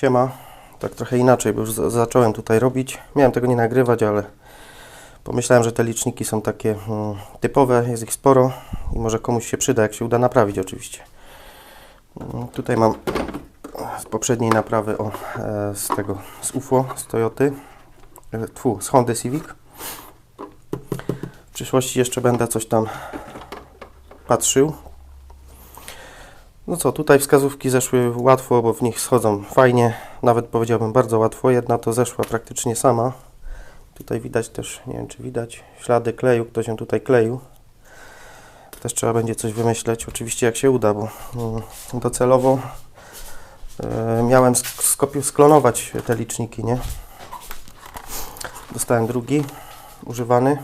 Siema. Tak trochę inaczej, bo już za- zacząłem tutaj robić. Miałem tego nie nagrywać, ale pomyślałem, że te liczniki są takie mm, typowe, jest ich sporo i może komuś się przyda, jak się uda naprawić oczywiście. Mm, Tutaj mam z poprzedniej naprawy, o, e, z tego, z UFO, z Toyoty, e, tfu, z Hondy Civic. W przyszłości jeszcze będę coś tam patrzył. No co, tutaj wskazówki zeszły łatwo, bo w nich schodzą fajnie, nawet powiedziałbym bardzo łatwo. Jedna to zeszła praktycznie sama. Tutaj widać też, nie wiem czy widać, ślady kleju, ktoś ją tutaj kleił. Też trzeba będzie coś wymyśleć, oczywiście jak się uda, bo mm, docelowo e, miałem sklonować te liczniki, nie? Dostałem drugi, używany.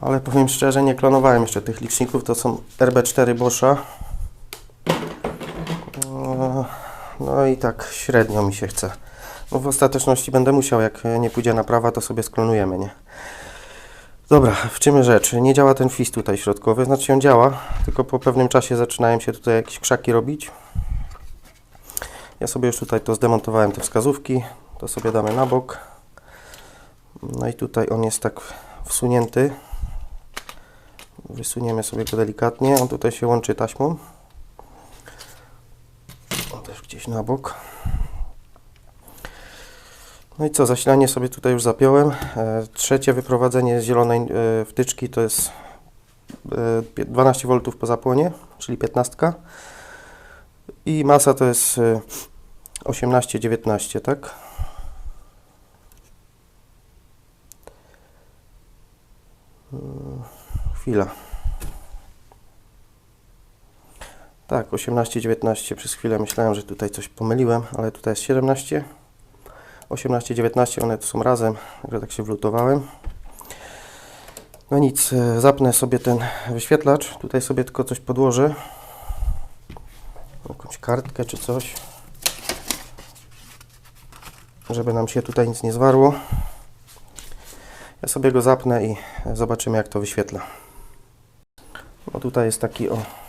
Ale powiem szczerze, nie klonowałem jeszcze tych liczników. To są RB4 Boscha. No i tak średnio mi się chce. No w ostateczności będę musiał, jak nie pójdzie naprawa, to sobie sklonujemy, nie? Dobra, w czym rzecz? Nie działa ten fist tutaj środkowy, znaczy on działa, tylko po pewnym czasie zaczynają się tutaj jakieś krzaki robić. Ja sobie już tutaj to zdemontowałem, te wskazówki. To sobie damy na bok. No i tutaj on jest tak wsunięty. Wysuniemy sobie go delikatnie. On tutaj się łączy taśmą. Na bok. No i co, zasilanie sobie tutaj już zapiąłem. E, trzecie wyprowadzenie zielonej e, wtyczki to jest e, 12 V po zapłonie, czyli 15. I masa to jest e, 18-19, tak? Mm, Chwila. Tak, 18-19. Przez chwilę myślałem, że tutaj coś pomyliłem, ale tutaj jest 17. 18-19, one tu są razem, także tak się wlutowałem. No nic, e, zapnę sobie ten wyświetlacz. Tutaj sobie tylko coś podłożę. Jakąś kartkę czy coś. Żeby nam się tutaj nic nie zwarło. Ja sobie go zapnę i zobaczymy jak to wyświetla. No tutaj jest taki o.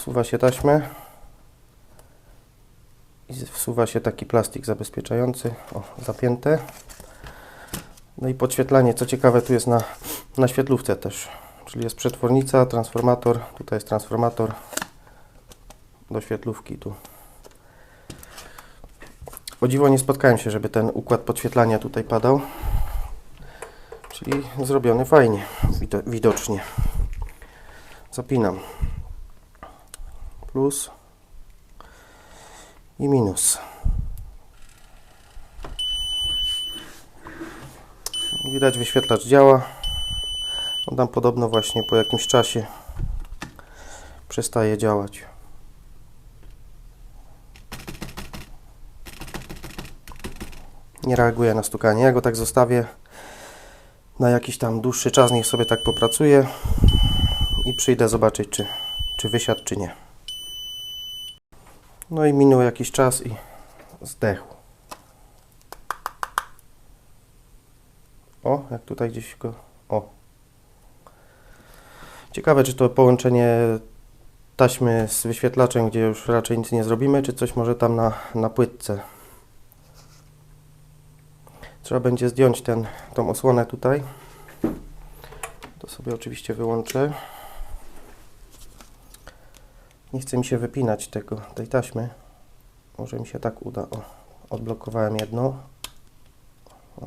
Wsuwa się taśmę. I wsuwa się taki plastik zabezpieczający. O, zapięte. No i podświetlanie, co ciekawe, tu jest na, na świetlówce też. Czyli jest przetwornica, transformator. Tutaj jest transformator do świetlówki. Tu. O dziwo nie spotkałem się, żeby ten układ podświetlania tutaj padał. Czyli zrobiony fajnie, wido widocznie. Zapinam. Plus i minus. Widać wyświetlacz działa. On tam podobno właśnie po jakimś czasie przestaje działać. Nie reaguje na stukanie. Ja go tak zostawię na jakiś tam dłuższy czas. Niech sobie tak popracuje i przyjdę zobaczyć, czy, czy wysiadł, czy nie. No i minął jakiś czas i zdechł. O, jak tutaj gdzieś go. O. Ciekawe, czy to połączenie taśmy z wyświetlaczem, gdzie już raczej nic nie zrobimy, czy coś może tam na, na płytce. Trzeba będzie zdjąć ten, tą osłonę tutaj. To sobie oczywiście wyłączę. Nie chce mi się wypinać tego, tej taśmy. Może mi się tak uda. O, odblokowałem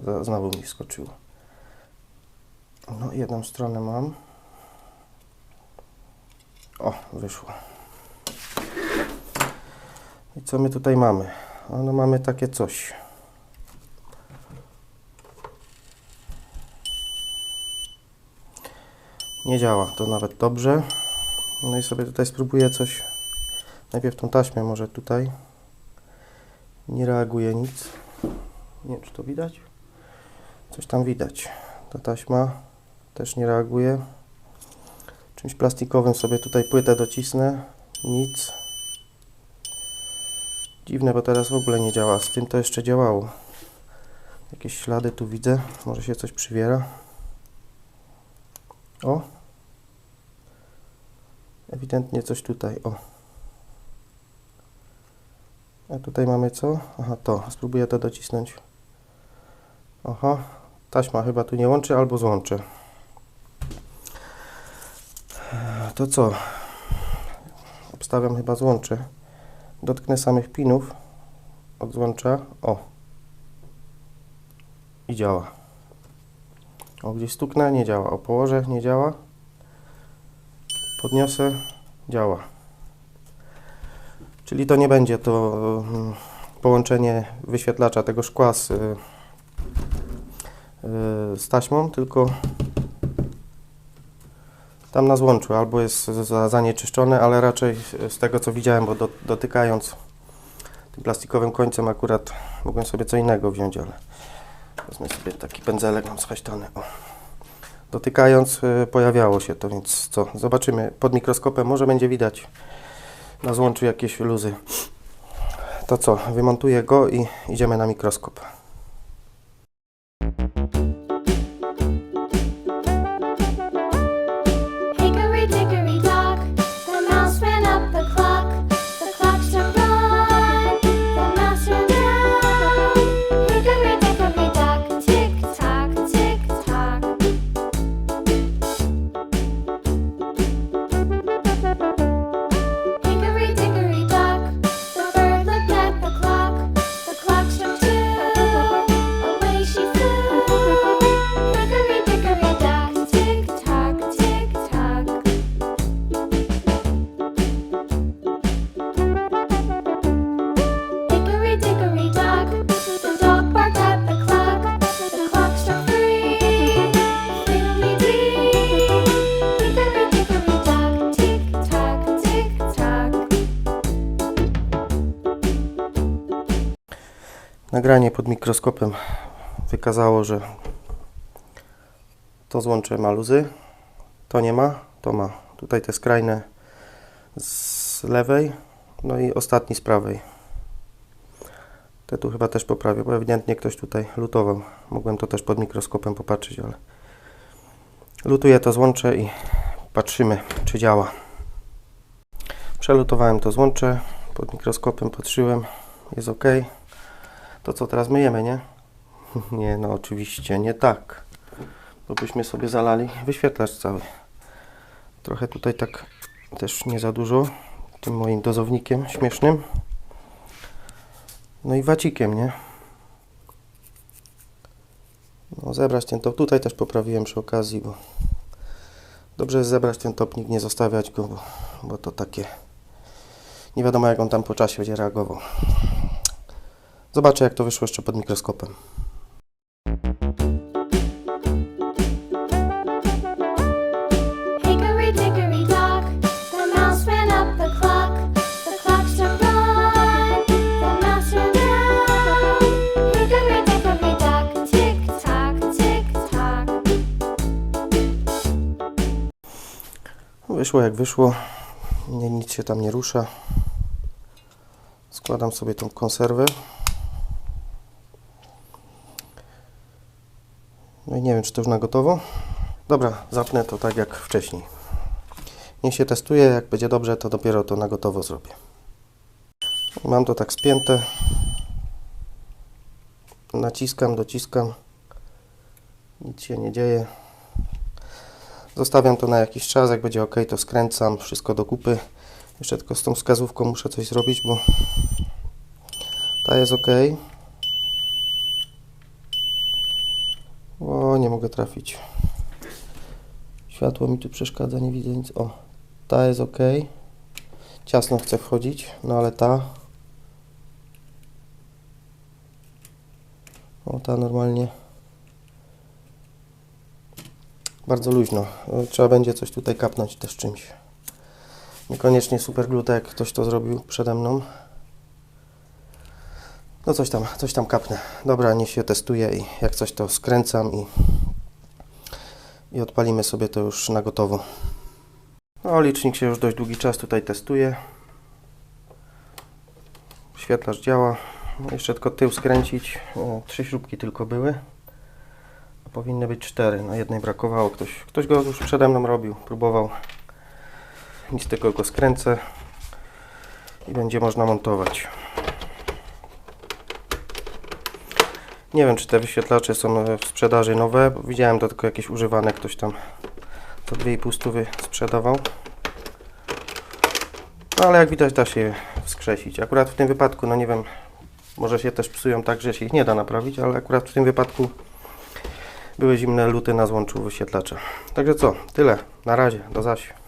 za- Znowu mi wskoczyło. No, jedną stronę mam. O, wyszło. I co my tutaj mamy? A No, mamy takie coś. Nie działa to nawet dobrze. No i sobie tutaj spróbuję coś. Najpierw tą taśmę może tutaj. Nie reaguje nic. Nie wiem, czy to widać? Coś tam widać. Ta taśma też nie reaguje. Czymś plastikowym sobie tutaj płytę docisnę. Nic. Dziwne, bo teraz w ogóle nie działa. Z tym to jeszcze działało. Jakieś ślady tu widzę. Może się coś przywiera. O, Ewidentnie coś tutaj, o. A tutaj mamy co? Aha, to. Spróbuję to docisnąć. Aha, taśma chyba tu nie łączy, albo złączę. Eee, To co? Obstawiam chyba złączę. Dotknę samych pinów od złącza. O. I działa. O, gdzieś stuknę, nie działa. O, położę, nie działa. Podniosę, działa. Czyli to nie będzie to mm, połączenie wyświetlacza tego szkła z, y, y, z taśmą, tylko tam na złączu albo jest za- zanieczyszczone, ale raczej z tego co widziałem, bo do, dotykając tym plastikowym końcem akurat mogłem sobie co innego wziąć, ale wezmę sobie taki pędzelek, mam schaśtany. O. Dotykając y, pojawiało się to, więc co, zobaczymy pod mikroskopem, może będzie widać na złączu jakieś luzy. To co, wymontuję go i idziemy na mikroskop. Nagranie pod mikroskopem wykazało, że to złącze ma luzy, to nie ma, to ma. Tutaj te skrajne z lewej, no i ostatni z prawej. Te tu chyba też poprawię, bo ewidentnie ktoś tutaj lutował. Mogłem to też pod mikroskopem popatrzeć, ale lutuję to złącze i patrzymy, czy działa. Przelutowałem to złącze, pod mikroskopem patrzyłem, jest ok. To co teraz myjemy, nie? Nie, no oczywiście nie tak. Bo byśmy sobie zalali wyświetlacz cały. Trochę tutaj tak też nie za dużo. Tym moim dozownikiem śmiesznym. No i wacikiem, nie? No zebrać ten top. Tutaj też poprawiłem przy okazji, bo dobrze jest zebrać ten topnik, nie zostawiać go, bo, bo to takie nie wiadomo jak on tam po czasie będzie reagował. Zobaczę, jak to wyszło jeszcze pod mikroskopem. Wyszło jak wyszło. Nie, nic się tam nie rusza. Składam sobie tą konserwę. No i nie wiem, czy to już na gotowo. Dobra, zapnę to tak jak wcześniej. Niech się testuje, jak będzie dobrze, to dopiero to na gotowo zrobię. Mam to tak spięte. Naciskam, dociskam. Nic się nie dzieje. Zostawiam to na jakiś czas, jak będzie ok, to skręcam wszystko do kupy. Jeszcze tylko z tą wskazówką muszę coś zrobić, bo ta jest ok. O, nie mogę trafić. Światło mi tu przeszkadza, nie widzę nic. O, ta jest ok. Ciasno chcę wchodzić, no ale ta. O, ta normalnie. Bardzo luźno. E, Trzeba będzie coś tutaj kapnąć też czymś. Niekoniecznie super jak ktoś to zrobił przede mną. No coś tam, coś tam kapnę. Dobra, niech się testuje i jak coś to skręcam i, i odpalimy sobie to już na gotowo. No, licznik się już dość długi czas tutaj testuje. Świetlacz działa. Jeszcze tylko tył skręcić. O, trzy śrubki tylko były. Powinny być cztery. Na jednej brakowało. Ktoś, ktoś go już przede mną robił, próbował. Nic tylko go skręcę i będzie można montować. Nie wiem, czy te wyświetlacze są w sprzedaży nowe. Widziałem to tylko jakieś używane, ktoś tam za 2,5 stówy sprzedawał. No ale jak widać da się wskrzesić. Akurat w tym wypadku, no nie wiem, może się też psują tak, że się ich nie da naprawić, ale akurat w tym wypadku były zimne luty na złączu wyświetlacza. Także co, tyle. Na razie, do zasiu.